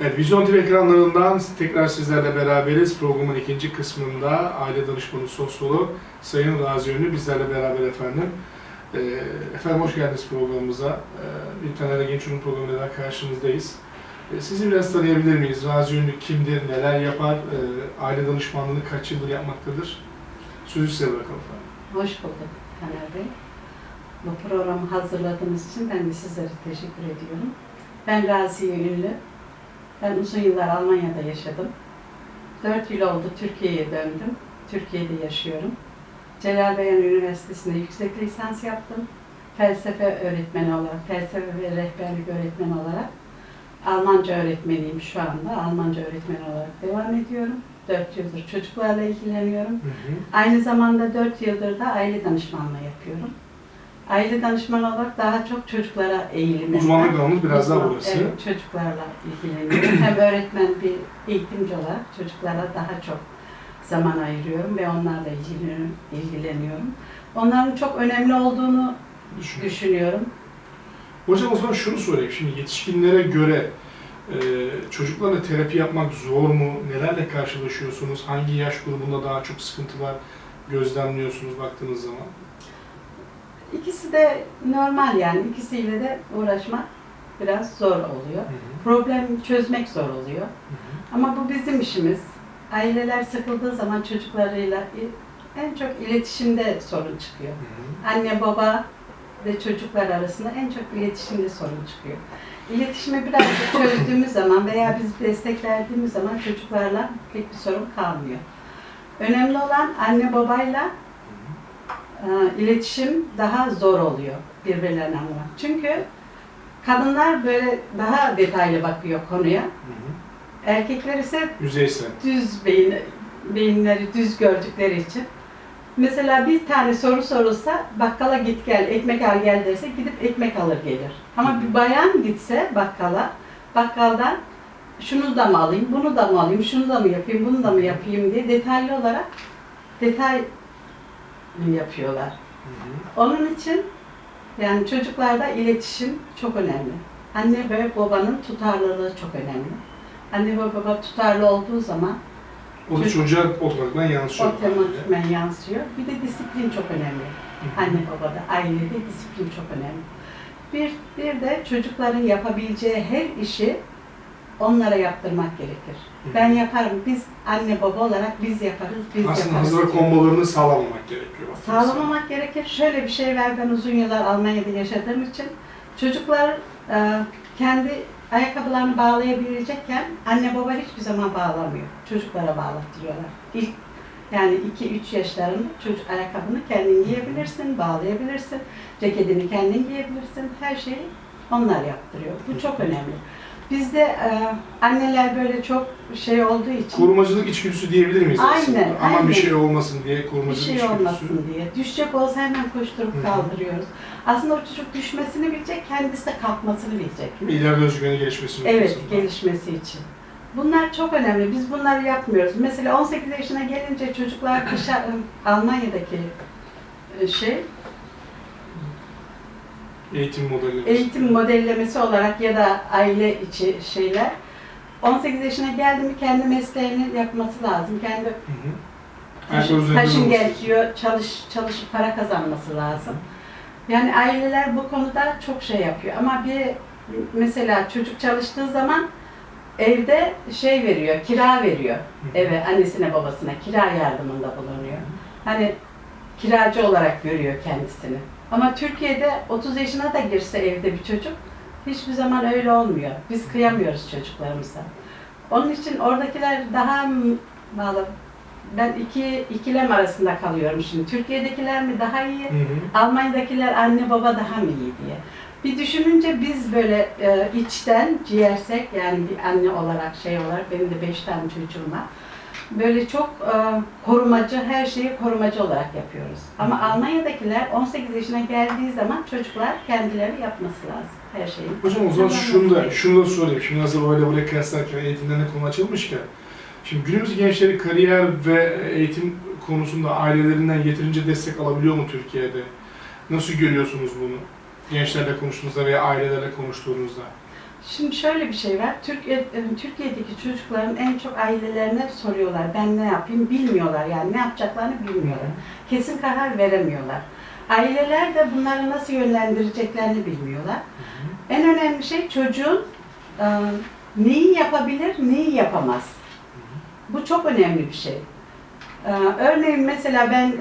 Evet, Vizyon TV ekranlarından tekrar sizlerle beraberiz. Programın ikinci kısmında aile danışmanı sosyolog Sayın Razi Ünlü bizlerle beraber efendim. Ee, efendim hoş geldiniz programımıza. Ee, bir tane de genç ürün programıyla karşınızdayız. Ee, sizi biraz tanıyabilir miyiz? Razi Ünlü kimdir, neler yapar, ee, aile danışmanlığını kaç yıldır yapmaktadır? Sözü size bırakalım efendim. Hoş bulduk Taner Bey. Bu programı hazırladığınız için ben de sizlere teşekkür ediyorum. Ben Raziye Ünlü. Ben uzun yıllar Almanya'da yaşadım. 4 yıl oldu Türkiye'ye döndüm. Türkiye'de yaşıyorum. Celal Bayar Üniversitesi'nde yüksek lisans yaptım. Felsefe öğretmeni olarak, felsefe ve rehberlik öğretmeni olarak Almanca öğretmeniyim şu anda. Almanca öğretmeni olarak devam ediyorum. 4 yıldır çocuklarla ilgileniyorum. Hı hı. Aynı zamanda 4 yıldır da aile danışmanlığı yapıyorum. Aile danışmanı olarak daha çok çocuklara eğilimim var. Uzmanlık alanımız biraz daha burası. Evet, çocuklarla ilgileniyorum. Hem öğretmen bir eğitimci olarak çocuklara daha çok zaman ayırıyorum ve onlarla ilgileniyorum. ilgileniyorum. Onların çok önemli olduğunu Düşünün. düşünüyorum. Hocam o zaman şunu sorayım. Şimdi yetişkinlere göre e, çocuklarla terapi yapmak zor mu? Nelerle karşılaşıyorsunuz? Hangi yaş grubunda daha çok sıkıntılar gözlemliyorsunuz baktığınız zaman? İkisi de normal yani. İkisiyle de uğraşmak biraz zor oluyor. Hı hı. Problem çözmek zor oluyor. Hı hı. Ama bu bizim işimiz. Aileler sıkıldığı zaman çocuklarıyla en çok iletişimde sorun çıkıyor. Hı hı. Anne baba ve çocuklar arasında en çok iletişimde sorun çıkıyor. İletişimi birazcık çözdüğümüz zaman veya biz destek verdiğimiz zaman çocuklarla pek bir sorun kalmıyor. Önemli olan anne babayla iletişim daha zor oluyor birbirlerine anlamak. Çünkü kadınlar böyle daha detaylı bakıyor konuya. Hı hı. Erkekler ise Yüzeysel. düz beyin, beyinleri düz gördükleri için. Mesela bir tane soru sorulsa bakkala git gel, ekmek al gel derse gidip ekmek alır gelir. Ama bir bayan gitse bakkala, bakkaldan şunu da mı alayım, bunu da mı alayım, şunu da mı yapayım, bunu da mı yapayım diye detaylı olarak detay yapıyorlar. Hı hı. Onun için yani çocuklarda iletişim çok önemli. Anne ve babanın tutarlılığı çok önemli. Anne ve baba tutarlı olduğu zaman O da çocuğa otomatikman yansıyor. otomatikmen yansıyor. Bir de disiplin çok önemli. Hı hı. Anne babada, ailede disiplin çok önemli. Bir, bir de çocukların yapabileceği her işi onlara yaptırmak gerekir. Hı. Ben yaparım, biz anne baba olarak biz yaparız, biz Aslında yaparız. hazır diyor. kombolarını sağlamamak gerekiyor. Sağlamamak gerekir. Şöyle bir şey var, ben uzun yıllar Almanya'da yaşadığım için çocuklar e, kendi ayakkabılarını bağlayabilecekken anne baba hiçbir zaman bağlamıyor. Çocuklara bağlattırıyorlar. İlk yani 2-3 yaşlarında çocuk ayakkabını kendin giyebilirsin, bağlayabilirsin, ceketini kendin giyebilirsin, her şeyi onlar yaptırıyor. Bu çok önemli. Bizde e, anneler böyle çok şey olduğu için Korumacılık içgüdüsü diyebilir miyiz Aynen, aslında? Aman aynen. bir şey olmasın diye bir korumacılık şey içgüdüsü. olmasın diye. Düşecek olsa hemen koşturup Hı hı. kaldırıyoruz. Aslında o çocuk düşmesini bilecek, kendisi de kalkmasını bilecek. Değil mi? İleride özgüveni gelişmesini Evet, noktasında. gelişmesi için. Bunlar çok önemli. Biz bunları yapmıyoruz. Mesela 18 yaşına gelince çocuklar dışarı, Almanya'daki e, şey, Eğitim modeli. eğitim modellemesi olarak ya da aile içi şeyler 18 yaşına geldi mi kendi mesleğini yapması lazım. Kendi Hı hı. Ayakları taşın, taşın geçiyor, çalış, çalışıp para kazanması lazım. Yani aileler bu konuda çok şey yapıyor. Ama bir mesela çocuk çalıştığı zaman evde şey veriyor, kira veriyor. Eve, annesine babasına kira yardımında bulunuyor. Hani kiracı olarak görüyor kendisini. Ama Türkiye'de 30 yaşına da girse evde bir çocuk hiçbir zaman öyle olmuyor. Biz kıyamıyoruz çocuklarımıza. Onun için oradakiler daha valla ben iki ikilem arasında kalıyorum şimdi. Türkiye'dekiler mi daha iyi, Hı hı. Almanya'dakiler anne baba daha mı iyi diye. Bir düşününce biz böyle e, içten ciğersek yani bir anne olarak şey olarak benim de beş tane çocuğum var. Böyle çok e, korumacı, her şeyi korumacı olarak yapıyoruz. Ama. Almanya'dakiler 18 yaşına geldiği zaman çocuklar kendileri yapması lazım her şeyi. Hocam o zaman şunu da, şunu da sorayım. Şimdi hazır öyle buraya kıyaslarken eğitimden de konu açılmışken. Şimdi günümüz gençleri kariyer ve eğitim konusunda ailelerinden yeterince destek alabiliyor mu Türkiye'de? Nasıl görüyorsunuz bunu? Gençlerle konuştuğunuzda veya ailelerle konuştuğunuzda. Şimdi şöyle bir şey var. Türkiye, e, Türkiye'deki çocukların en çok ailelerine soruyorlar. Ben ne yapayım bilmiyorlar yani ne yapacaklarını bilmiyorlar. Kesin karar veremiyorlar. Aileler de bunları nasıl yönlendireceklerini bilmiyorlar. En önemli şey çocuğun e, neyi yapabilir, neyi yapamaz. Bu çok önemli bir şey. E, örneğin mesela ben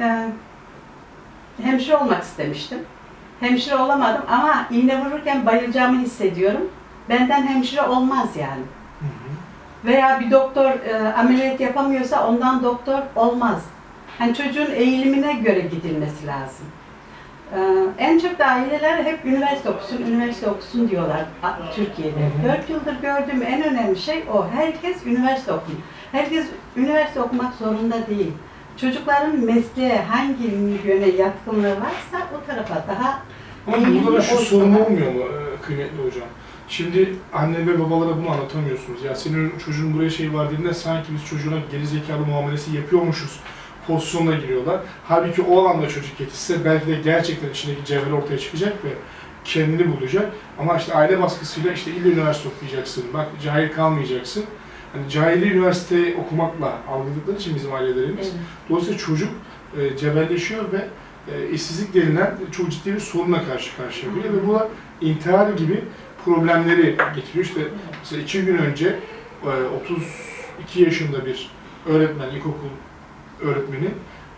hemşire olmak istemiştim. Hemşire olamadım ama iğne vururken bayılacağımı hissediyorum. Benden hemşire olmaz yani. Hı hı. Veya bir doktor e, ameliyat yapamıyorsa ondan doktor olmaz. Hani çocuğun eğilimine göre gidilmesi lazım. E, en çok da aileler hep üniversite okusun, üniversite okusun diyorlar Türkiye'de. Hı hı. Dört yıldır gördüğüm en önemli şey o. Herkes üniversite okuyor. Herkes üniversite okumak zorunda değil. Çocukların mesleğe hangi yöne yatkınlığı varsa o tarafa daha Ama burada da şu sorun olmuyor mu e, kıymetli hocam? Şimdi anne ve babalara bunu anlatamıyorsunuz. Ya senin çocuğun buraya şey var dediğinde sanki biz çocuğuna geri zekalı muamelesi yapıyormuşuz pozisyonuna giriyorlar. Halbuki o alanda çocuk yetişse belki de gerçekten içindeki cevher ortaya çıkacak ve kendini bulacak. Ama işte aile baskısıyla işte illa üniversite okuyacaksın, bak cahil kalmayacaksın. Hani cahili üniversite okumakla algıladıkları için bizim ailelerimiz. Evet. Dolayısıyla çocuk e, cebelleşiyor ve e, işsizlik denilen çok ciddi bir sorunla karşı karşıya geliyor ve bu da intihar gibi problemleri getiriyor. İşte mesela iki gün önce e, 32 yaşında bir öğretmen, ilkokul öğretmeni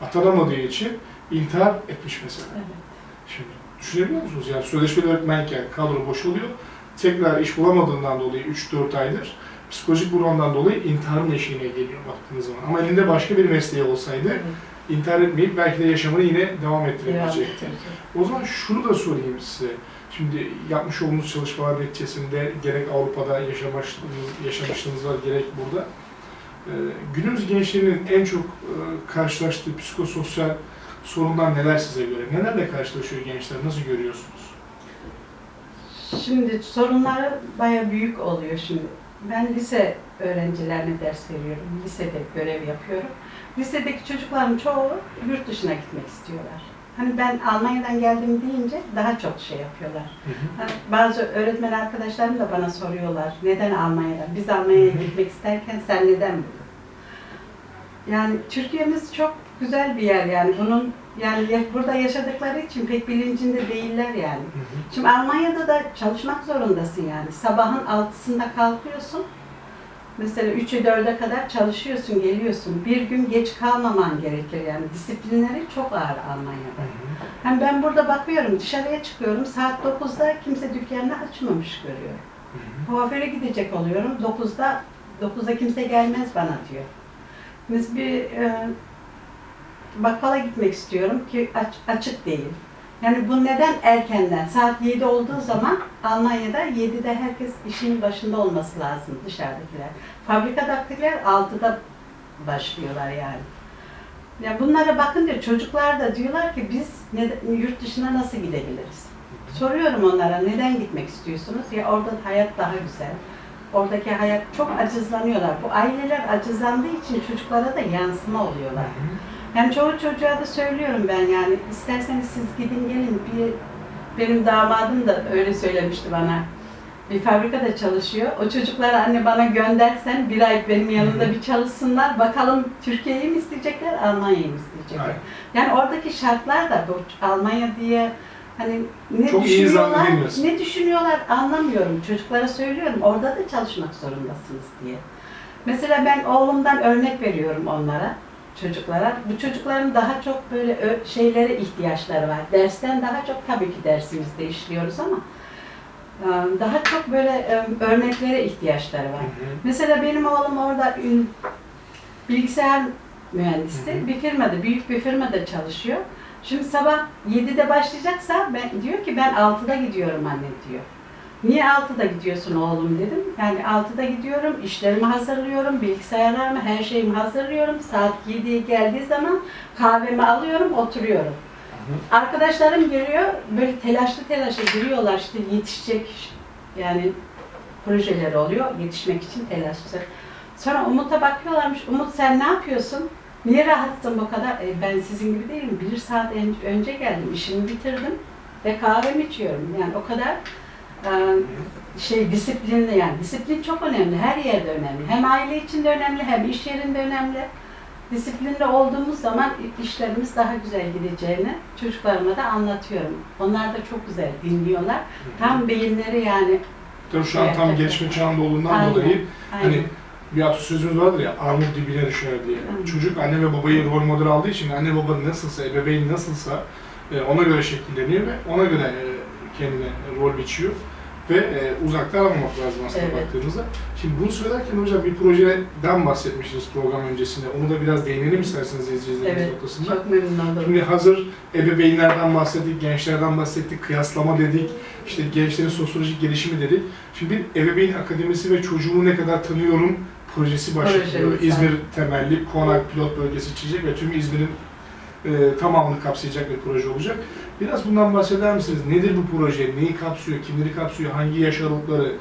atanamadığı için intihar etmiş mesela. Evet. Şimdi düşünebiliyor musunuz? Yani sözleşmeli öğretmenken kadro boşalıyor. Tekrar iş bulamadığından dolayı 3-4 aydır psikolojik burondan dolayı intiharın eşiğine geliyor baktığınız zaman. Ama elinde başka bir mesleği olsaydı Evet. intihar etmeyip belki de yaşamını yine devam ettirebilecekti. ettirecek. O zaman şunu da sorayım size. Şimdi yapmış olduğunuz çalışmalar neticesinde gerek Avrupa'da yaşamışlığınız, yaşamışlığınız var, gerek burada. Ee, günümüz gençlerinin en çok e, karşılaştığı psikososyal sorunlar neler size göre? Nelerle karşılaşıyor gençler? Nasıl görüyorsunuz? Şimdi sorunları baya büyük oluyor şimdi. Ben lise öğrencilerine ders veriyorum. Lisede görev yapıyorum. Lisedeki çocukların çoğu yurt dışına gitmek istiyorlar. Hani ben Almanya'dan geldim deyince daha çok şey yapıyorlar. Hani bazı öğretmen arkadaşlarım da bana soruyorlar. Neden Almanya'dan? Biz Almanya'ya gitmek isterken sen neden burada? Yani Türkiye'miz çok güzel bir yer yani. Bunun yani ya- burada yaşadıkları için pek bilincinde değiller yani. Hı hı. Şimdi Almanya'da da çalışmak zorundasın yani. Sabahın altısında kalkıyorsun. Mesela 3'ü 4'e kadar çalışıyorsun, geliyorsun. Bir gün geç kalmaman gerekir yani. Disiplinleri çok ağır Almanya'da. Hem ben burada bakıyorum, dışarıya çıkıyorum. Saat 9'da kimse dükkanını açmamış görüyorum. Kuaföre gidecek oluyorum. 9'da 9'da kimse gelmez bana diyor. Biz bir e, bakkala gitmek istiyorum ki aç- açık değil. Yani bu neden erkenden? Saat 7 olduğu zaman Almanya'da 7'de herkes işinin başında olması lazım dışarıdakiler. Fabrikadakiler 6'da başlıyorlar yani. Ya bunlara bakınca çocuklar da diyorlar ki biz ne, yurt dışına nasıl gidebiliriz? Soruyorum onlara neden gitmek istiyorsunuz? Ya orada hayat daha güzel. Oradaki hayat çok acızlanıyorlar. Bu aileler acızlandığı için çocuklara da yansıma oluyorlar. Yani çoğu çocuğa da söylüyorum ben yani isterseniz siz gidin gelin bir benim damadım da öyle söylemişti bana. Bir fabrikada çalışıyor. O çocukları anne bana göndersen bir ay benim yanımda bir çalışsınlar. Bakalım Türkiye'yi mi isteyecekler, Almanya'yı mı isteyecekler? Aynen. Yani oradaki şartlar da bu Almanya diye hani ne Çok düşünüyorlar, ne düşünüyorlar anlamıyorum. Çocuklara söylüyorum orada da çalışmak zorundasınız diye. Mesela ben oğlumdan örnek veriyorum onlara, çocuklara. Bu çocukların daha çok böyle şeylere ihtiyaçları var. Dersten daha çok tabii ki dersimizde işliyoruz ama e, daha çok böyle e, örneklere ihtiyaçları var. Hı hı. Mesela benim oğlum orada bilgisayar mühendisi Hı hı. bir firmada, büyük bir firmada çalışıyor. Şimdi sabah 7'de başlayacaksa ben diyor ki ben 6'da gidiyorum anne diyor. Niye 6'da gidiyorsun oğlum dedim. Yani 6'da gidiyorum, işlerimi hazırlıyorum, bilgisayarlarımı, her şeyimi hazırlıyorum. Saat 7'ye geldiği zaman kahvemi alıyorum, oturuyorum. Arkadaşlarım geliyor, böyle telaşlı telaşlı giriyorlar işte yetişecek yani projeleri oluyor, yetişmek için telaşlı. Sonra Umut'a bakıyorlarmış, Umut sen ne yapıyorsun? Niye rahatsın bu kadar? E, ben sizin gibi değilim, bir saat önce geldim, işimi bitirdim ve kahvemi içiyorum. Yani o kadar şey disiplinli yani disiplin çok önemli her yerde önemli hem aile içinde önemli hem iş yerinde önemli disiplinli olduğumuz zaman işlerimiz daha güzel gideceğini çocuklarıma da anlatıyorum onlar da çok güzel dinliyorlar tam beyinleri yani Tabii şu an tam Evet. gelişme çağında olduğundan Aynen. dolayı aynen. hani bir atasözümüz vardır ya armut dibine düşer diye. Hı. Çocuk anne ve babayı rol model aldığı için anne baba nasılsa, ebeveyn nasılsa e, ona göre şekilleniyor ve ona göre e, kendine rol biçiyor. Ve e, uzakta aramamak lazım aslında Evet. baktığımızda. Şimdi bunu söylerken hocam bir projeden bahsetmiştiniz program öncesinde. Onu da biraz değinelim isterseniz izleyicilerimiz Evet, noktasında. çok memnun oldum. Şimdi hazır ebeveynlerden bahsettik, gençlerden bahsettik, kıyaslama dedik, işte gençlerin sosyolojik gelişimi dedik. Şimdi bir ebeveyn akademisi ve çocuğumu ne kadar tanıyorum projesi başlatılıyor. Projemiz var. İzmir temelli Konak pilot bölgesi çizecek ve tüm İzmir'in e, tamamını kapsayacak bir proje olacak. Biraz bundan bahseder misiniz? Nedir bu proje? Neyi kapsıyor? Kimleri kapsıyor? Hangi yaş aralıkları?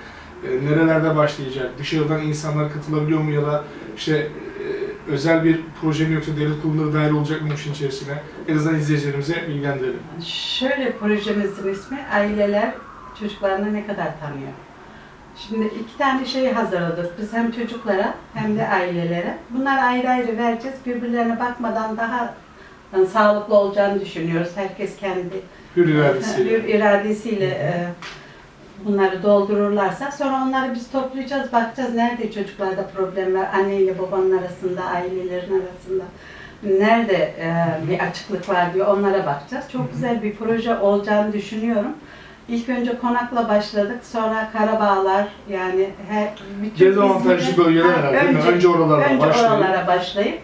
e, nerelerde başlayacak? Dışarıdan insanlar katılabiliyor mu ya da işte e, özel bir proje mi yoksa devlet kurumları dahil olacak mı bu işin içerisine? En azından izleyicilerimize bilgilendirelim. Şöyle projemizin ismi aileler çocuklarını ne kadar tanıyor. Şimdi iki tane şey hazırladık. Biz hem çocuklara hem de ailelere. Bunları ayrı ayrı vereceğiz. Birbirlerine bakmadan daha yani, sağlıklı olacağını düşünüyoruz. Herkes kendi Hür iradesiyle. hür iradesiyle e, bunları doldururlarsa sonra onları biz toplayacağız, bakacağız nerede çocuklarda problem var, anne ile babanın arasında, ailelerin arasında nerede e, bir açıklık var diye onlara bakacağız. Çok güzel bir proje olacağını düşünüyorum. İlk önce Konak'la başladık, sonra Karabağlar yani her bütün Dezavantajlı İzmir'e- bölgeler Ha, herhalde değil mi? Önce önce başlayıp oralara başlayıp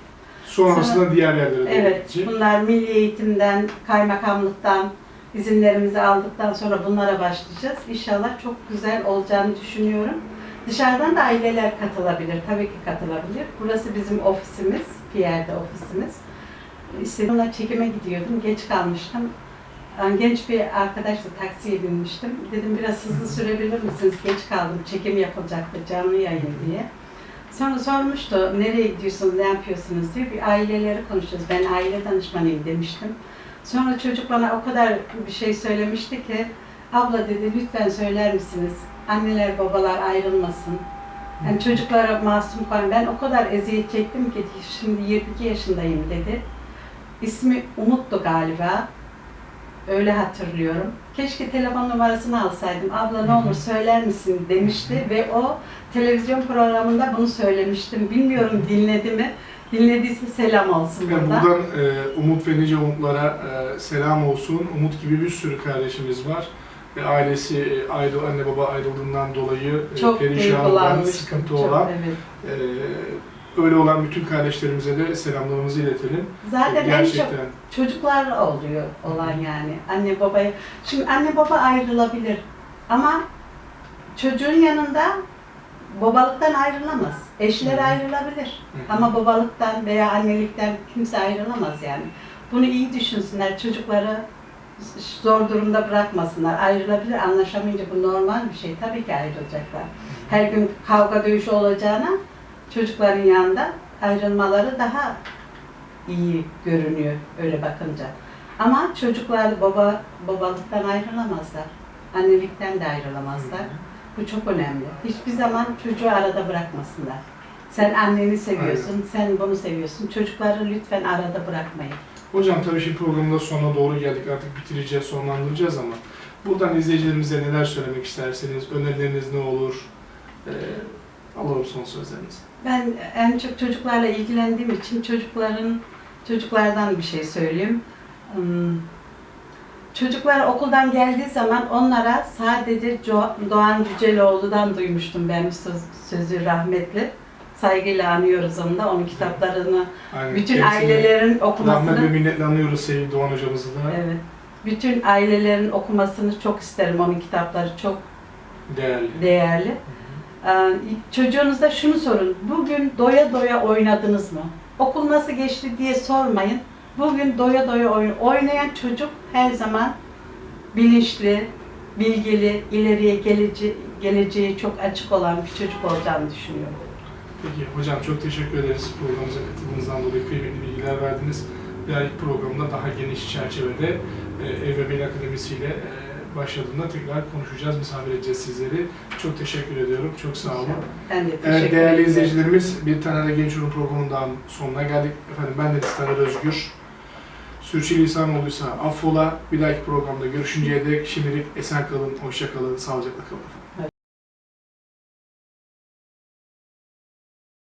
sonrasında diğer yerlere doğru Evet, gidecek. bunlar milli eğitimden, kaymakamlıktan izinlerimizi aldıktan sonra bunlara başlayacağız. İnşallah çok güzel olacağını düşünüyorum. Dışarıdan da aileler katılabilir, tabii ki katılabilir. Burası bizim ofisimiz, Pierre'de ofisimiz. İstediğimle çekime gidiyordum, geç kalmıştım. Genç bir arkadaşla taksiye binmiştim. Dedim biraz hızlı sürebilir misiniz? Geç kaldım, çekim yapılacaktı, canlı yayın diye. Sonra sormuştu, nereye gidiyorsunuz, ne yapıyorsunuz diye. Bir aileleri konuşuyoruz. Ben aile danışmanıyım demiştim. Sonra çocuk bana o kadar bir şey söylemişti ki, abla dedi lütfen söyler misiniz? Anneler babalar ayrılmasın. Yani çocuklara masum koyun. Ben o kadar eziyet çektim ki şimdi 22 yaşındayım dedi. İsmi Umut'tu galiba. Öyle hatırlıyorum. Keşke telefon numarasını alsaydım. Abla ne olur söyler misin demişti ve o televizyon programında bunu söylemiştim. Bilmiyorum dinledi mi? Dinlediyse selam olsun Yani burada. buradan e, Umut ve nice Umutlara e, selam olsun. Umut gibi bir sürü kardeşimiz var. E, ailesi e, ayrı, anne baba ayrıldığından dolayı e, Çok perişan olan, sıkıntı Çok, olan, evet. e, öyle olan bütün kardeşlerimize de selamlarımızı iletelim. Zaten en çok Gerçekten. çocuklar oluyor olan yani. Anne babaya. Şimdi anne baba ayrılabilir ama çocuğun yanında babalıktan ayrılamaz. Eşler Hı ayrılabilir. Hı. Ama babalıktan veya annelikten kimse ayrılamaz yani. Bunu iyi düşünsünler. Çocukları zor durumda bırakmasınlar. Ayrılabilir. Anlaşamayınca bu normal bir şey. Tabii ki ayrılacaklar. Her gün kavga dövüşü olacağına çocukların yanında ayrılmaları daha iyi görünüyor öyle bakınca. Ama çocuklar baba babalıktan ayrılamazlar. Annelikten de ayrılamazlar. Bu çok önemli. Hiçbir zaman çocuğu arada bırakmasınlar. Sen anneni seviyorsun, sen bunu seviyorsun. Çocukları lütfen arada bırakmayın. Hocam tabii şimdi programın da sonuna doğru geldik. Artık bitireceğiz, sonlandıracağız ama buradan izleyicilerimize neler söylemek isterseniz, önerileriniz ne olur? E, alalım son sözlerinizi. Ben en çok çocuklarla ilgilendiğim için çocukların çocuklardan bir şey söyleyeyim. Hmm, Çocuklar okuldan geldiği zaman onlara sadece Doğan Cüceloğlu'dan duymuştum ben bu söz, sözü rahmetli. Saygıyla anıyoruz onu da, onun kitaplarını, Aynen, bütün ailelerin Rahmet ve okumasını, minnetle anıyoruz sevgili Doğan hocamızı da. evet, bütün ailelerin okumasını çok isterim. Onun kitapları çok Değerli. değerli. Ee, Çocuğunuza şunu sorun. Bugün doya doya oynadınız mı? Okul nasıl geçti diye sormayın. Bugün doya doya oyun. Oynayan çocuk her zaman bilinçli, bilgili, ileriye geleceği, geleceği çok açık olan bir çocuk olacağını düşünüyorum. Peki hocam çok teşekkür ederiz programımıza katıldığınızdan dolayı kıymetli bilgiler verdiniz. Ay programda daha geniş çerçevede e, Ev ve Beyin Akademisi ile e, başladığında tekrar konuşacağız, misafir edeceğiz sizleri. Çok teşekkür ediyorum, çok sağ olun. Ben de teşekkür Evet değerli ederim. izleyicilerimiz bir tane de Genç Yorum programından sonuna geldik. Efendim ben de Taner Özgür. Sürçülisan olduysa affola. Bir dahaki programda görüşünceye dek şimdilik esen kalın, hoşça kalın, sağlıcakla kalın.